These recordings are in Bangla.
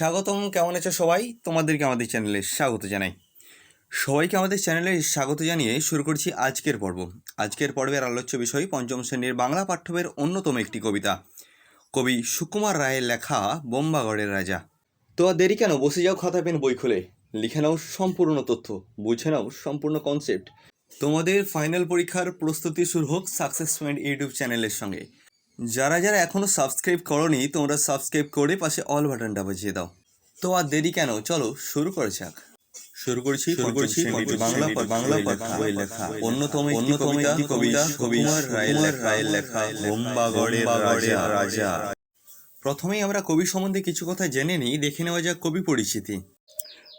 স্বাগতম, কেমন আছো সবাই? তোমাদেরকে আমাদের চ্যানেলে স্বাগত জানাই। সবাইকে আমাদের চ্যানেলে স্বাগত জানিয়ে শুরু করছি আজকের পর্ব। আজকের পর্বের আলোচ্য বিষয় পঞ্চম শ্রেণির বাংলা পাঠ্যবের অন্যতম একটি কবিতা। কবি সুকুমার রায়ের লেখা বোম্বাগড়ের রাজা। তো আর দেরি কেন? বসে যাও, খাতা, পেন, বই খুলে। লিখে নাও সম্পূর্ণ তথ্য, বুঝে নাও সম্পূর্ণ কনসেপ্ট তোমাদের ফাইনাল পরীক্ষার প্রস্তুতি শুরু হোক সাকসেস পয়েন্ট ইউটিউব চ্যানেলের সঙ্গে। যারা যারা এখনও সাবস্ক্রাইব করনি তোমরা সাবস্ক্রাইব করে পাশে অল বাটনটা বাজিয়ে দাও। তো আর দেরি কেন? চলো শুরু করা যাক। শুরু করছি শুরু করছি বাংলা বাংলা বই লেখা। অন্যতম অন্যতম একটি কবিতা কবিতার রায়ের রায়ের লেখা। বোম্বাগড়ের রাজা। প্রথমেই আমরা কবি সম্বন্ধে কিছু কথা জেনে নিই দেখে নেওয়া যাক কবি পরিচিতি।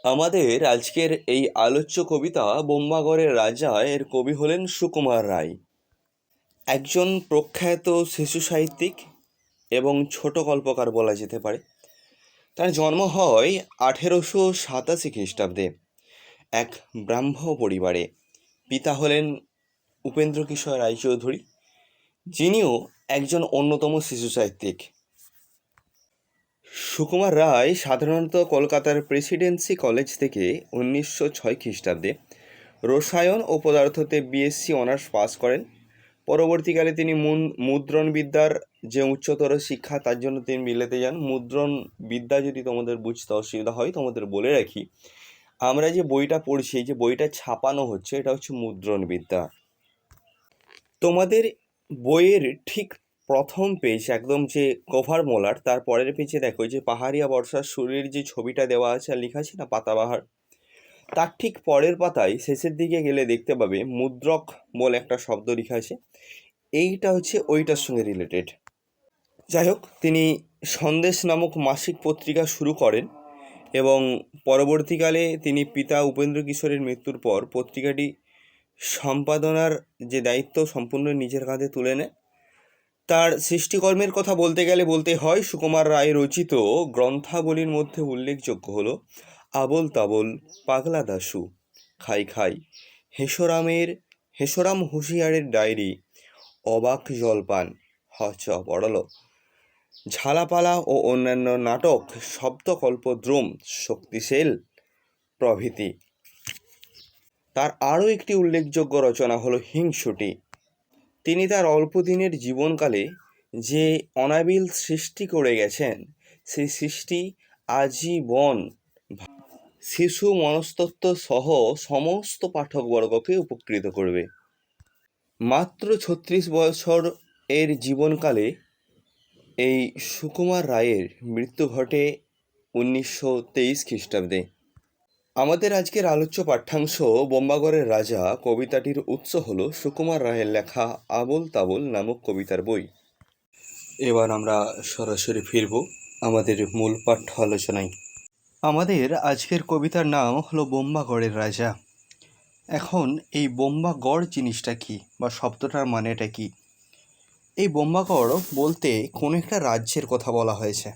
আমাদের আজকের এই আলোচ্য কবিতা বোম্বাগড়ের রাজা এর কবি হলেন সুকুমার রায়। একজন প্রখ্যাত শিশু সাহিত্যিক এবং ছোট গল্পকার বলা যেতে পারে। তার জন্ম হয় আঠেরোশো সাতাশি খ্রিস্টাব্দে এক ব্রাহ্ম পরিবারে। পিতা হলেন উপেন্দ্র কিশোর রায়চৌধুরী, যিনিও একজন অন্যতম শিশু সাহিত্যিক। সুকুমার রায় সাধারণত কলকাতার প্রেসিডেন্সি কলেজ থেকে উনিশশো ছয় খ্রিস্টাব্দে রসায়ন ও পদার্থতে বিএসসি অনার্স পাস করেন। পরবর্তীকালে তিনি মুদ্রণবিদ্যার যে উচ্চতর শিক্ষা, তার জন্য তিনি বিলেতে যান। মুদ্রণ বিদ্যা যদি তোমাদের বুঝতে অসুবিধা হয়, তোমাদের বলে রাখি, আমরা যে বইটা পড়ছি, যে বইটা ছাপানো হচ্ছে, এটা হচ্ছে মুদ্রণ বিদ্যা তোমাদের বইয়ের ঠিক প্রথম পেজ একদম যে কভার মোলার তার পরের পেজে দেখো, যে পাহাড়িয়া বর্ষার শরীরের যে ছবিটা দেওয়া আছে আর লেখা আছে না, পাতাবাহার তার ঠিক পরের পাতায় শেষের দিকে গেলে দেখতে পাবে মুদ্রক বলে একটা শব্দ লেখা আছে। এইটা হচ্ছে ওইটার সঙ্গে রিলেটেড যাই হোক, তিনি সন্দেশ নামক মাসিক পত্রিকা শুরু করেন এবং পরবর্তীকালে তিনি পিতা উপেন্দ্র কিশোরের মৃত্যুর পর পত্রিকাটি সম্পাদনার যে দায়িত্ব সম্পূর্ণ নিজের কাঁধে তুলে নেয়। তার সৃষ্টিকর্মের কথা বলতে গেলে বলতে হয়, সুকুমার রায় রচিত গ্রন্থাবলীর মধ্যে উল্লেখযোগ্য হলো আবল তাবল পাগলা দাশু, খাই খাই। হেসরামের, হেসরাম হুঁশিয়ারের ডায়েরি, অবাক জলপান হচ পড়ল ঝালাপালা ও অন্যান্য নাটক, শব্দকল্পদ্রুম, শক্তিশীল প্রভৃতি। তার আরও একটি উল্লেখযোগ্য রচনা হলো হিংসুটি। তিনি তার অল্প দিনের জীবনকালে যে অনাবিল সৃষ্টি করে গেছেন, সেই সৃষ্টি আজীবন শিশু মনস্তত্ত্ব সহ সমস্ত পাঠকবর্গকে উপকৃত করবে। মাত্র ছত্রিশ বছর এর জীবনকালে এই সুকুমার রায়ের মৃত্যু ঘটে উনিশশো তেইশ খ্রিস্টাব্দে। আমাদের আজকের আলোচ্য পাঠ্যাংশ বোম্বাগড়ের রাজা কবিতাটির উৎস হল সুকুমার রায়ের লেখা আবল তাবল নামক কবিতার বই। এবার আমরা সরাসরি ফিরব আমাদের মূল পাঠ্য আলোচনায়। আমাদের আজকের কবিতার নাম হলো বোম্বাগড়ের রাজা। এখন এই বোম্বাগড় জিনিসটা কি বা শব্দটার মানেটা কি? এই বোম্বাগড় বলতে কোনো একটা রাজ্যের কথা বলা হয়েছে।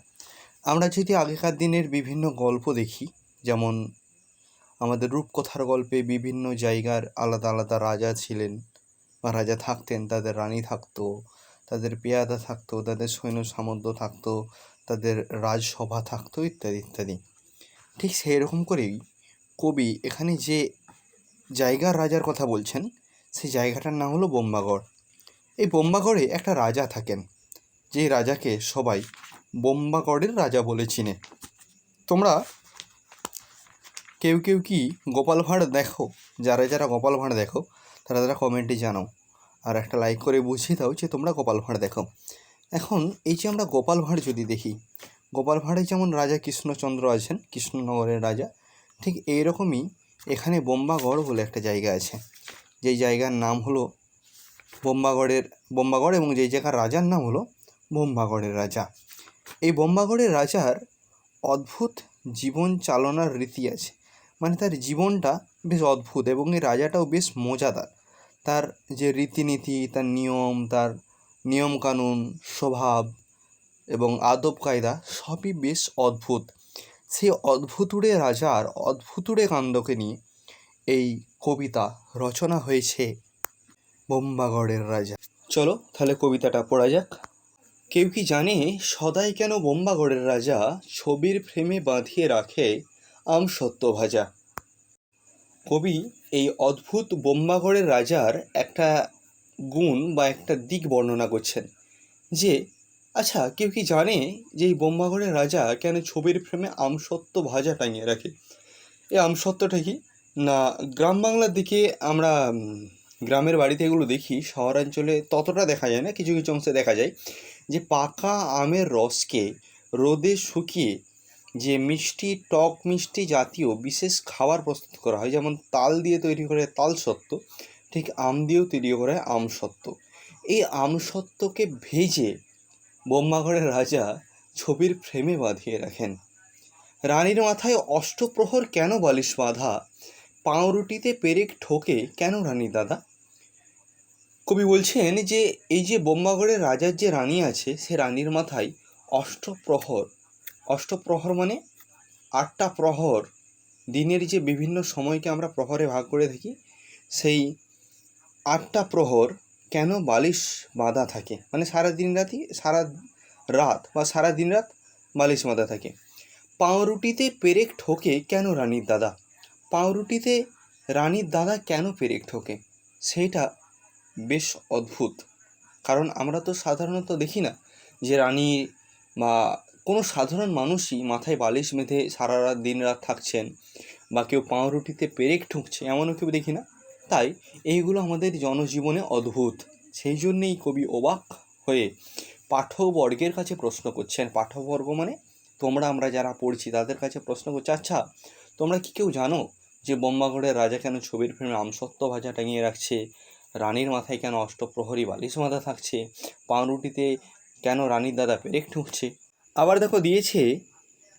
আমরা যদি আগেকার দিনের বিভিন্ন গল্প দেখি, যেমন আমাদের রূপকথার গল্পে বিভিন্ন জায়গার আলাদা আলাদা রাজা ছিলেন বা রাজা থাকতেন, তাদের রানী থাকতো, তাদের পেয়াদা থাকতো, তাদের সৈন্য সামন্ত থাকতো, তাদের রাজসভা থাকতো, ইত্যাদি ইত্যাদি। ঠিক সেই রকম করেই কবি এখানে যে জায়গার রাজার কথা বলছেন, সেই জায়গাটার নাম হলো বোম্বাগড় এই বোম্বাগড়ে একটা রাজা থাকেন, যে রাজাকে সবাই বোম্বাগড়ের রাজা বলে চিনে। তোমরা কেউ কেউ কি গোপাল ভাঁড় দেখো? যারা যারা গোপাল ভাঁড় দেখো, তারা তারা কমেন্টে জানাও। আর একটা লাইক করে বুঝিয়ে দাও যে তোমরা গোপাল ভাঁড় দেখো। এখন এই যে আমরা গোপাল ভাঁড় যদি দেখি গোপাল ভাঁড়ে যেমন রাজা কৃষ্ণচন্দ্র আছেন, কৃষ্ণনগরের রাজা, ঠিক এইরকমই এখানে বোম্বাগড় বলে একটা জায়গা আছে। যেই জায়গার নাম হলো বোম্বাগড়ের, বোম্বাগড় এবং যেই জায়গার রাজার নাম হলো বোম্বাগড়ের রাজা। এই বোম্বাগড়ের রাজার অদ্ভুত জীবন চালনার রীতি আছে। মানে তার জীবনটা বেশ অদ্ভুত এবং এই রাজাটাও বেশ মজাদার। তার যে রীতিনীতি, তার নিয়ম, তার নিয়মকানুন, স্বভাব এবং আদব কায়দা সবই বেশ অদ্ভুত। সেই অদ্ভুতুড়ে রাজার অদ্ভুতুড়ে কাণ্ডকে নিয়ে এই কবিতা রচনা হয়েছে বোম্বাগড়ের রাজা। চলো তাহলে কবিতাটা পড়া যাক। কেউ কি জানে সদাই কেন বোম্বাগড়ের রাজা ছবির ফ্রেমে বাঁধিয়ে রাখে আমসত্ত্ব ভাজা? কবি এই অদ্ভুত বোম্বাগড়ের রাজার একটা গুণ বা একটা দিক বর্ণনা করছেন যে আচ্ছা কেউ কি জানে যে এই বোম্বাঘরের রাজা কেন ছবির ফ্রেমে আমসত্ত্ব ভাজা টাঙিয়ে রাখে? এই আমসত্ত্বটা কি? না, গ্রাম বাংলার দিকে আমরা গ্রামের বাড়িতে এগুলো দেখি, শহরাঞ্চলে ততটা দেখা যায় না, কিছু কিছু অংশে দেখা যায় যে পাকা আমের রসকে রোদে শুকিয়ে যে মিষ্টি, টক মিষ্টি জাতীয় বিশেষ খাবার প্রস্তুত করা হয়, যেমন তাল দিয়ে তৈরি করে তাল সত্ত্ব, ঠিক আম দিয়েও তৈরি করে আম সত্ত্ব এই আম সত্ত্বকে ভেজে বোম্বাগড়ের রাজা ছবির ফ্রেমে বাঁধিয়ে রাখেন। রানীর মাথায় অষ্টপ্রহর কেন বালিশ বাঁধা? পাউরুটিতে পেরেক ঠোকে কেন রানী দাদা? কবি বলছেন যে, এই যে বোম্বাগড়ের রাজার যে রানী আছে, সে রানীর মাথায় অষ্টপ্রহর। অষ্টপ্রহর মানে? আটটা প্রহর। দিনের যে বিভিন্ন সময়কে আমরা প্রহরে ভাগ করে থাকি, সেই আটটা প্রহর কেন বালিশ বাঁধা থাকে? মানে সারা দিন রাতি সারা রাত বা সারা দিন রাত বালিশ বাঁধা থাকে। পাউরুটিতে পেরেক ঠোকে কেন রানীর দাদা? পাউরুটিতে রানীর দাদা কেন পেরেক ঠোকে? সেইটা বেশ অদ্ভুত। কারণ আমরা তো সাধারণত দেখি না যে রানী বা কোনো সাধারণ মানুষই মাথায় বালিশ বেঁধে সারা রাত দিন রাত থাকছেন বা কেউ পাউরুটিতে পেরেক ঠুকছে, এমনও কেউ দেখি না। তাই এইগুলো আমাদের জনজীবনে অদ্ভুত। সেই জন্যেই কবি অবাক হয়ে পাঠকবর্গের কাছে প্রশ্ন করছেন। পাঠকবর্গ মানে? তোমরা আমরা যারা পড়ছি তাদের কাছে প্রশ্ন করছে আচ্ছা তোমরা কি কেউ জানো যে বোম্বাগড়ের রাজা কেন ছবির ফ্রেমে আমসত্ত্ব ভাজা টাঙিয়ে রাখছে? রানীর মাথায় কেন অষ্টপ্রহরী বালিশ মাথা থাকছে? পাউরুটিতে কেন রানীর দাদা পেরেক ঠুকছে? আবার দেখো দিয়েছে,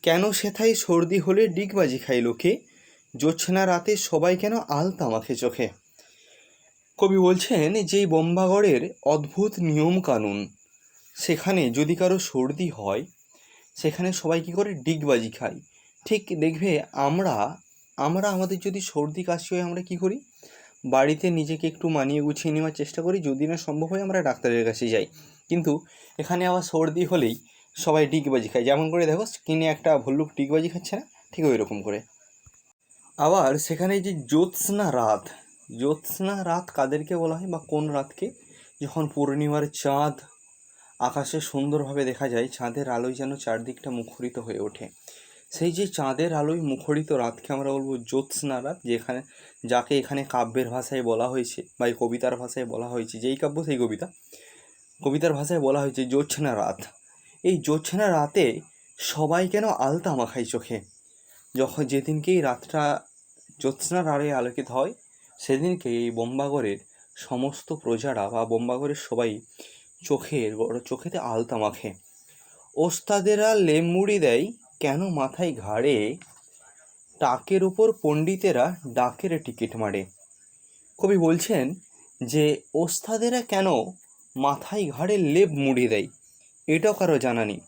কেন সেথায় সর্দি হলে ডিগবাজি খাই লোকে? জোছনা রাতে সবাই কেন আলতা মাখে চোখে? কবি বলছেন যে বোম্বাগড়ের অদ্ভুত নিয়ম কানুন সেখানে যদি কারও সর্দি হয়, সেখানে সবাই কী করে ডিগবাজি খাই ঠিক দেখবে আমরা আমরা আমাদের যদি সর্দি কাশি হয় আমরা কী করি? বাড়িতে নিজেকে একটু মানিয়ে গুছিয়ে নেওয়ার চেষ্টা করি, যদি না সম্ভব হয় আমরা ডাক্তারের কাছে যাই। কিন্তু এখানে আবার সর্দি হলেই সবাই ডিগবাজি খায়। যেমন করে দেখো, স্কিনে একটা ভল্লুক ডিগবাজি খাচ্ছে না? ঠিক ওই রকম করে। আবার সেখানে যে জ্যোৎস্না রাত জ্যোৎস্না রাত কাদেরকে বলা হয় বা কোন রাতকে? যখন পূর্ণিমার চাঁদ আকাশে সুন্দরভাবে দেখা যায়, চাঁদের আলোয় যেন চারদিকটা মুখরিত হয়ে ওঠে। সেই যে চাঁদের আলোয় মুখরিত রাতকে আমরা বলব জ্যোৎস্না রাত, যেখানে, যাকে এখানে কাব্যের ভাষায় বলা হয়েছে বা এই কবিতার ভাষায় বলা হয়েছে, যেই কাব্য সেই কবিতা, কবিতার ভাষায় বলা হয়েছে জ্যোৎস্না রাত। এই জ্যোৎস্না রাতে সবাই কেন আলতা মাখায় চোখে? যখন যেদিনকেই রাতটা জ্যোৎস্নার আড়ে আলোকিত হয়, সেদিনকে এই বোম্বাগরের সমস্ত প্রজারা বা বোম্বাগরের সবাই চোখের চোখেতে আলতা মাখে। ওস্তাদেরা লেমুড়ি দেয়, কেন মাথায় ঘাড়ে? টাকের উপর পণ্ডিতেরা ডাকের টিকিট মারে। কবি বলছেন যে, ওস্তাদেরা কেন মাথায় ঘাড়ে লেপ মুড়ি দেয়? এটাও কারও জানা নেই।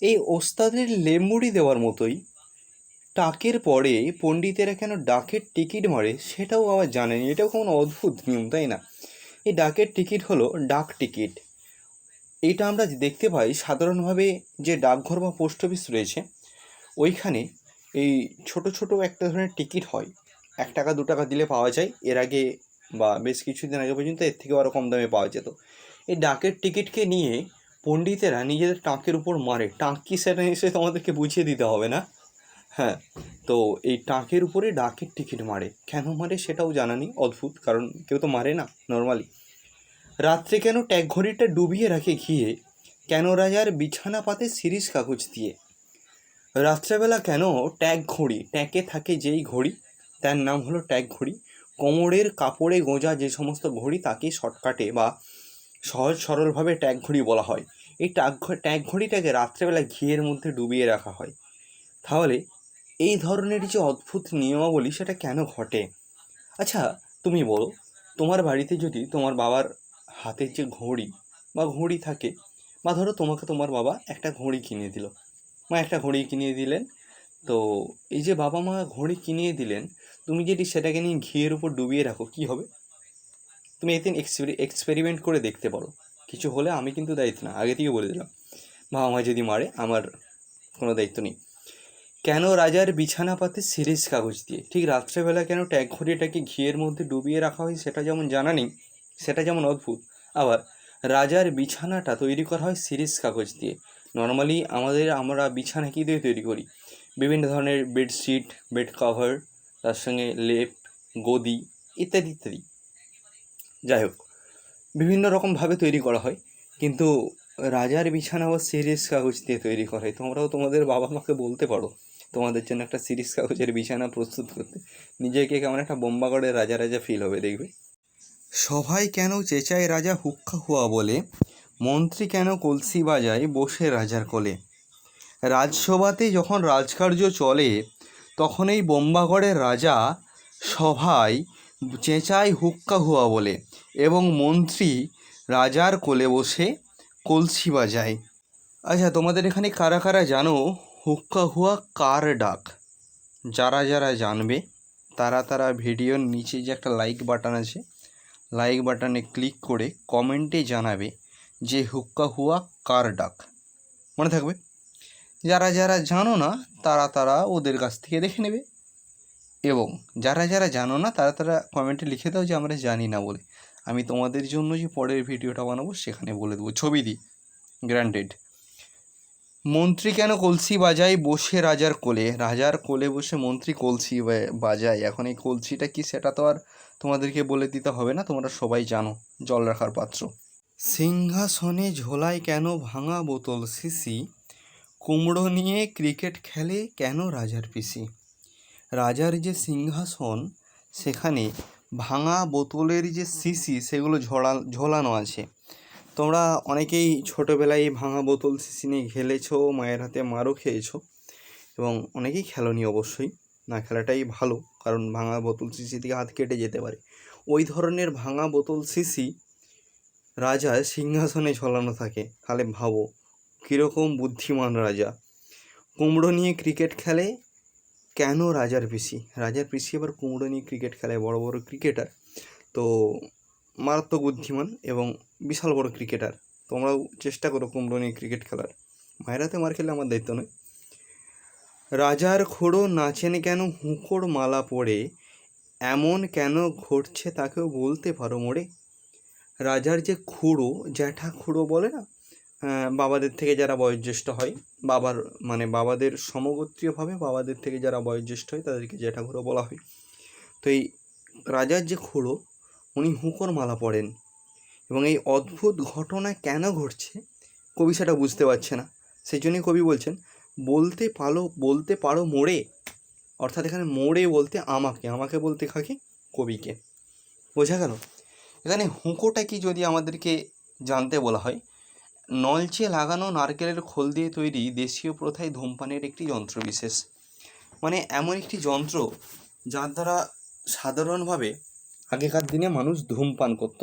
এই ওস্তাদের লেপ মুড়ি দেওয়ার মতোই টাকের পরে পণ্ডিতেরা কেন ডাকের টিকিট মারে সেটাও আবার জানেনি। এটাও কোনো অদ্ভুত নিয়ম, তাই না? এই ডাকের টিকিট হলো ডাক টিকিট। এটা আমরা দেখতে পাই, সাধারণভাবে যে ডাকঘর বা পোস্ট অফিস রয়েছে, ওইখানে এই ছোট ছোট একটা ধরনের টিকিট হয়। এক টাকা, দু টাকা দিলে পাওয়া যায়। এর আগে বা বেশ কিছুদিন আগে পর্যন্ত এর থেকেও আরও কম দামে পাওয়া যেত। এই ডাকের টিকিটকে নিয়ে পণ্ডিতেরা নিজেদের টাঁকের উপর মারে। টাঁক কি সেটা নিশ্চয়ই তোমাদেরকে বুঝিয়ে দিতে হবে না? হ্যাঁ তো এই টাঁকের উপরে ডাকের টিকিট মারে। কেন মারে সেটাও জানা নেই, অদ্ভুত, কারণ কেউ তো মারে না নর্মালি রাত্রে কেন ট্যাগ ঘড়িটা ডুবিয়ে রাখে ঘিয়ে? কেন রাজার বিছানা পাতে সিরিজ কাগজ দিয়ে? রাত্রেবেলা কেন ট্যাগ ঘড়ি, ট্যাগে থাকে যেই ঘড়ি? তার নাম হলো ট্যাগ ঘড়ি। কোমরের কাপড়ে গোঁজা যে সমস্ত ঘড়ি তাকে শর্টকাটে বা সহজ সরলভাবে ট্যাগ ঘড়ি বলা হয়। এই ট্যাগ ট্যাগ ঘড়িটাকে রাত্রেবেলা ঘিয়ের মধ্যে ডুবিয়ে রাখা হয়। তাহলে এই ধরনের যে অদ্ভুত নিয়মাবলী সেটা কেন ঘটে? আচ্ছা তুমি বলো, তোমার বাড়িতে যদি তোমার বাবার হাতের যে ঘড়ি বা ঘড়ি থাকে, বা ধরো তোমাকে তোমার বাবা একটা ঘড়ি কিনে দিল, মা একটা ঘড়ি কিনে দিলেন, তো এই যে বাবা মা ঘড়ি কিনে দিলেন, তুমি যদি সেটাকে নিয়ে ঘিয়ের উপর ডুবিয়ে রাখো, কি হবে? তুমি একদিন এক্সপেরিমেন্ট করে দেখতে পারো। কিছু হলে আমি কিন্তু দায়িত্ব না, আগে থেকে বলে দিলাম। বাবা মা যদি মারে, আমার কোনো দায়িত্ব নেই। কেন রাজার বিছানা পাতে সিরিজ কাগজ দিয়ে? ঠিক রাত্রেবেলা কেন ট্যাগ ঘড়িটাকে ঘিয়ের মধ্যে ডুবিয়ে রাখা হয় সেটা যেমন জানা নেই, সেটা যেমন অদ্ভুত। আবার রাজার বিছানাটা তৈরি করা হয় সিরিজ কাগজ দিয়ে। নর্মালি আমাদের আমরা বিছানা কী দিয়ে তৈরি করি? বিভিন্ন ধরনের বেডশিট, বেড কভার, তার সঙ্গে লেপ, গদি ইত্যাদি ইত্যাদি। যাই হোক, বিভিন্ন রকমভাবে তৈরি করা হয়, কিন্তু রাজার বিছানা ও সিরিজ কাগজ দিয়ে তৈরি করা হয়। তোমরাও তোমাদের বাবা মাকে বলতে পারো। তোমাদের জন্য একটা সিরিজ কাগজের বিছানা প্রস্তুত করতে। নিজেকে কেমন একটা বোম্বাগড়ের রাজা রাজা ফিল হবে, দেখবে। সভায় কেন চেঁচায় রাজা হুক্কা হুয়া বলে, মন্ত্রী কেন কলসি বাজায় বসে রাজার কোলে। রাজসভাতে যখন রাজকার্য চলে, তখন এই বোম্বাগড়ের রাজা সভায় চেঁচায় হুক্কা হুয়া বলে এবং মন্ত্রী রাজার কোলে বসে কলসি বাজায়। আচ্ছা তোমাদের এখানে কারা কারা জানো? হুক্কা হুয়া কার ডাক? যারা যারা জানবে, তারা তারা ভিডিওর নিচে যে একটা লাইক বাটন আছে লাইক বাটনে ক্লিক করে কমেন্টে জানাবে যে হুক্কা হুয়া কার ডাক। মনে থাকবে? যারা যারা জানো না, তারা তারা ওদের কাছ থেকে দেখে নেবে। এবং যারা যারা জানো না, তারা তারা কমেন্টে লিখে দাও যে আমরা জানি না বলে। আমি তোমাদের জন্য যে পরের ভিডিওটা বানাবো, সেখানে বলে দেবো। ছবি দিই। গ্রান্টেড মন্ত্রী কেন কলসি বাজায় বসে রাজার কোলে? রাজার কোলে বসে মন্ত্রী কলসি বাজায়। এখন এই কলসিটা কি সেটা তো আর তোমাদেরকে বলে দিতে হবে না, তোমরা সবাই জানো, জল রাখার পাত্র। সিংহাসনে ঝোলায় কেন ভাঙা বোতল সিসি? কুমড়ো নিয়ে ক্রিকেট খেলে কেন রাজার পিসি? রাজার যে সিংহাসন, সেখানে ভাঙা বোতলের যে সিসি, সেগুলো ঝোলা, ঝোলানো আছে। তোমরা অনেকেই ছোটোবেলায় ভাঙা বোতল সিসি নিয়ে খেলেছো, মায়ের হাতে মারও খেয়েছো এবং অনেকেই খেলোনি অবশ্যই। না, খেলাটাই ভালো, কারণ ভাঙা বোতল সিসি থেকে হাত কেটে যেতে পারে। ওই ধরনের ভাঙা বোতল সিসি রাজা সিংহাসনে ঝোলানো থাকে। তাহলে ভাবো, কীরকম বুদ্ধিমান রাজা। কুমড়ো নিয়ে ক্রিকেট খেলে কেন রাজার পিসি? রাজার পিসি আবার কুমড়ো নিয়ে ক্রিকেট খেলে, বড় বড় ক্রিকেটার। তো মারাত্মক বুদ্ধিমান এবং বিশাল বড় ক্রিকেটার তোমরাও চেষ্টা করো কুমড়ো নিয়ে ক্রিকেট খেলার। মায়ের হাতে মার খেলে আমার দায়িত্ব নয়। রাজার খোড়ো নাচেন কেন, হুঁকোর মালা পড়ে এমন কেন ঘটছে তাকেও বলতে পারো মোড়ে? রাজার যে খুড়ো, জ্যাঠা খুড়ো বলে না? বাবাদের থেকে যারা বয়োজ্যেষ্ঠ হয়, বাবার মানে বাবাদের সমগোত্রীয়ভাবে বাবাদের থেকে যারা বয়োজ্যেষ্ঠ হয়, তাদেরকে জ্যাঠা খুড়ো বলা হয়। তো এই রাজার যে খুড়ো উনি হুঁকোর মালা পড়েন এবং এই অদ্ভুত ঘটনা কেন ঘটছে কবি সেটা বুঝতে পারছে না। সেই জন্যই কবি বলছেন, বলতে পারো বলতে পারো মোড়ে। অর্থাৎ এখানে মোড়ে বলতে আমাকে আমাকে বলতে কাকে? কবিকে। বোঝা গেল? এখানে হুঁকোটা কি যদি আমাদেরকে জানতে বলা হয়, নলচে লাগানো নারকেলের খোল দিয়ে তৈরি দেশীয় প্রথায় ধূমপানের একটি যন্ত্র বিশেষ। মানে এমন একটি যন্ত্র যার দ্বারা সাধারণভাবে আগেকার দিনে মানুষ ধূমপান করত।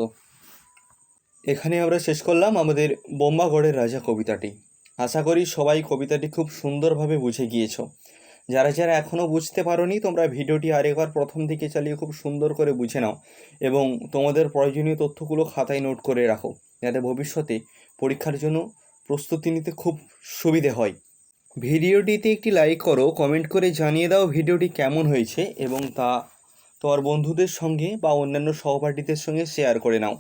এখানে আমরা শেষ করলাম আমাদের বোম্বাগড়ের রাজা কবিতাটি। আশা করি সবাই কবিতাটি খুব সুন্দরভাবে বুঝে গিয়েছ। যারা যারা এখনও বুঝতে পারোনি, তোমরা ভিডিওটি আরেকবার প্রথম থেকে চালিয়ে খুব সুন্দর করে বুঝে নাও এবং তোমাদের প্রয়োজনীয় তথ্যগুলো খাতায় নোট করে রাখো, যাতে ভবিষ্যতে পরীক্ষার জন্য প্রস্তুতি নিতে খুব সুবিধে হয়। ভিডিওটিতে একটি লাইক করো, কমেন্ট করে জানিয়ে দাও ভিডিওটি কেমন হয়েছে এবং তা তোমার বন্ধুদের সঙ্গে বা অন্যান্য সহপাঠীদের সঙ্গে শেয়ার করে নাও।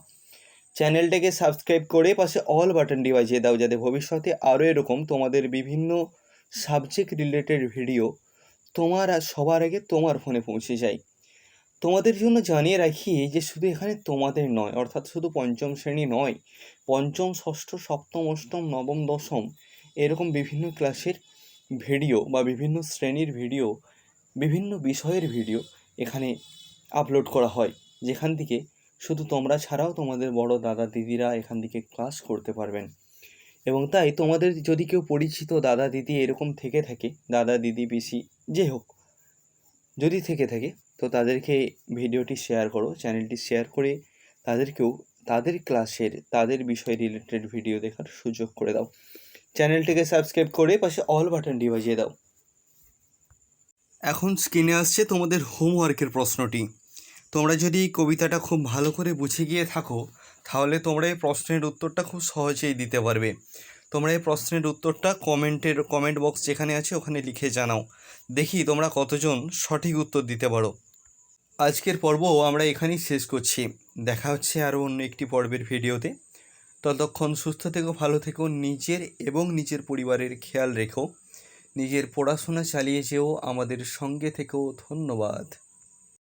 চ্যানেলটাকে সাবস্ক্রাইব করে পাশে অল বাটনটি বাজিয়ে দাও যাতে ভবিষ্যতে আরও এরকম তোমাদের বিভিন্ন সাবজেক্ট রিলেটেড ভিডিও তোমার আর সবার আগে তোমার ফোনে পৌঁছে যায়। তোমাদের জন্য জানিয়ে রাখি যে শুধু এখানে তোমাদের নয়, অর্থাৎ শুধু পঞ্চম শ্রেণি নয়, পঞ্চম, ষষ্ঠ, সপ্তম, অষ্টম, নবম, দশম এরকম বিভিন্ন ক্লাসের ভিডিও বা বিভিন্ন শ্রেণির ভিডিও বিভিন্ন বিষয়ের ভিডিও এখানে আপলোড করা হয়। যেখান থেকে শুধু তোমরা ছাড়াও তোমাদের বড় দাদা দিদিরা এখান থেকে ক্লাস করতে পারবেন। এবং তাই তোমাদের যদি কেউ পরিচিত দাদা দিদি এরকম থেকে থাকে, দাদা দিদি, পিসি, যে হোক, যদি থেকে থাকে, তো তাদেরকে ভিডিওটি শেয়ার করো চ্যানেলটি শেয়ার করে তাদেরকেও তাদের ক্লাসের তাদের বিষয় রিলেটেড ভিডিও দেখার সুযোগ করে দাও। চ্যানেলটিকে সাবস্ক্রাইব করে পাশে অল বাটনটি বাজিয়ে দাও। এখন স্ক্রিনে আসছে তোমাদের হোমওয়ার্কের প্রশ্নটি। তোমরা যদি কবিতাটা খুব ভালো করে বুঝে গিয়ে থাকো, তাহলে তোমরা এই প্রশ্নের উত্তরটা খুব সহজেই দিতে পারবে। তোমরা এই প্রশ্নের উত্তরটা কমেন্টের, কমেন্ট বক্স যেখানে আছে ওখানে লিখে জানাও। দেখি তোমরা কতজন সঠিক উত্তর দিতে পারো। আজকের পর্ব আমরা এখানেই শেষ করছি। দেখা হচ্ছে আরও অন্য একটি পর্বের ভিডিওতে। ততক্ষণ সুস্থ থেকো, ভালো থেকো, নিজের এবং নিজের পরিবারের খেয়াল রেখো। নিজের পড়াশোনা চালিয়ে যেও। আমাদের সঙ্গে থেকেও ধন্যবাদ।